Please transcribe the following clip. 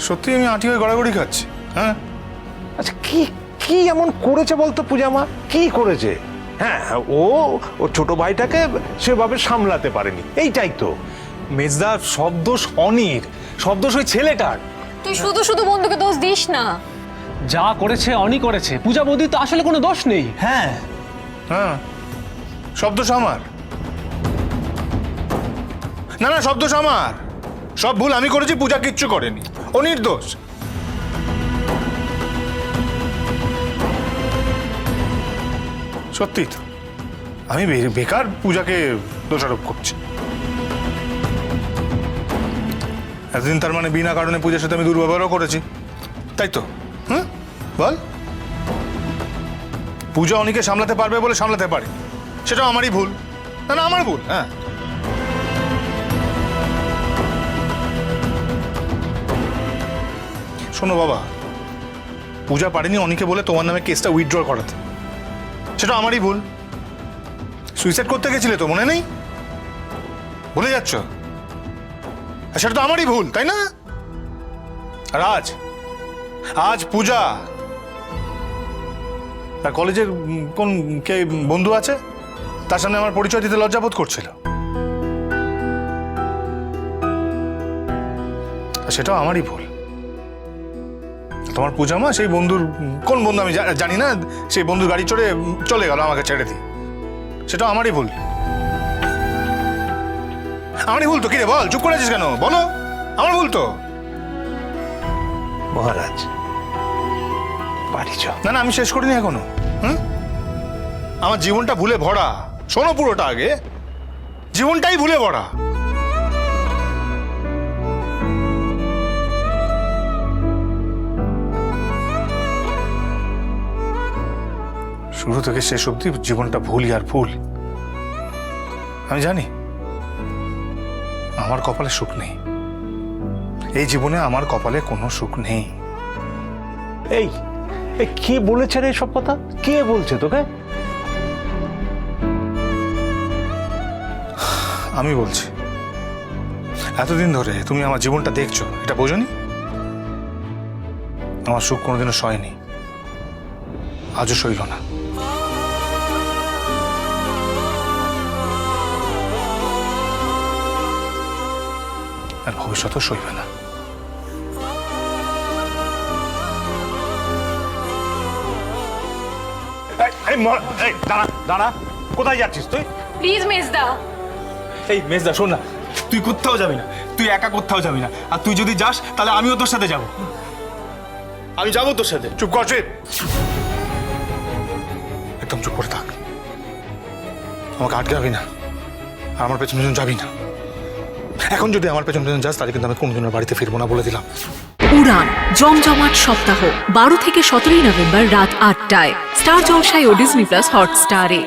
সত্যি আমি আঁটি হয়ে গড়াগড়ি খাচ্ছি হ্যাঁ? আচ্ছা কি কি এমন করেছে বলতো পূজামা? কি করেছে? হ্যাঁ ও ও ছোট ভাইটাকে সেভাবে সামলাতে পারেনি এইটাই তো। মেজদা সব দোষ অনির সব দোষ ওই ছেলেটার। তুই শুধু শুধু বন্ধুকে দোষ দিস না। যা করেছে অনি করেছে পূজা বৌদির তো আসলে কোনো দোষ নেই। হ্যাঁ। হ্যাঁ শব্দ আমার। না না শব্দ আমার। সব ভুল আমি করেছি, পূজা কিচ্ছু করেনি। ও নির্দোষ। সত্যি তো। আমি বেকার পূজাকে দোষারোপ করছি। এতদিন তার মানে বিনা কারণে পূজার সাথে আমি দুর্ব্যবহারও করেছি। তাই তো? হুম? বল। পূজা অনেকে সামলাতে পারবে বলে সামলাতে পারে। সেটাও আমারই ভুল। না না, আমার ভুল হ্যাঁ। শোনো বাবা, পূজা পারেনি অনেকে বলে তোমার নামে কেসটা উইথড্র করাতে। সেটা আমারই ভুল। সুইসাইড করতে গেছিলে তো, মনে নেই? ভুলে যাচ্ছ? সেটা তো আমারই ভুল, তাই না? আর আজ আজ পূজা। তার কলেজের কোন, কে, বন্ধু আছে? তার সামনে আমার পরিচয় দিতে লজ্জাবোধ করছিল। সেটাও আমারই ভুল। তোমার পূজা মা সেই বন্ধুর কোন বন্ধু আমি জানি না সেই বন্ধুর গাড়ি চড়ে চলে গেল আমাকে ছেড়ে দিয়ে। সেটাও আমারই ভুল। আমারই ভুল তো কিরে বল চুপ করে আছিস কেন? বলো আমার ভুল তো। মহারাজ বাড়ি চ না না আমি শেষ করিনি এখনও হুম? আমার জীবনটা ভুলে ভরা। শোনো পুরোটা আগে। জীবনটাই ভুলে ভরা। শুরু থেকে শেষ অবধি জীবনটা ভুলই আর ভুল। আমি জানি আমার কপালে সুখ নেই। এই জীবনে আমার কপালে কোনো সুখ নেই। এই কে বলেছে রে সব কথা? কে বলছে তোকে? আমি বলছি এতদিন ধরে তুমি আমার জীবনটা দেখছ এটা বোঝনি? আমার সুখ কোনোদিনও সয়নি। আজও সইল না। আর ভবিষ্যতেও সইবে না। এই, এই, এই, দাঁড়া দাঁড়া। কোথায় যাচ্ছিস তুই? প্লিজ মেজদা। এই মেজদা শোন না। তুই কোথাও যাবি না। তুই একা কোথাও যাবি না। আর তুই যদি যাস তাহলে আমিও তোর সাথে যাব। আমি যাব তোর সাথে। চুপ কর একদম চুপ করে থাক। আমাকে আটকাবি না। আর আমার পেছন পেছন যাবি না। এখন যদি আমার পেছন পেছন যাস, তাহলে কিন্তু আমি কোনোদিন বাড়িতে ফিরবো না বলে দিলাম। উড়ান, জমজমাট সপ্তাহ, বারো থেকে সতেরোই নভেম্বর রাত আটটায়। স্টার জলসায় ও ডিজনি প্লাস হটস্টারে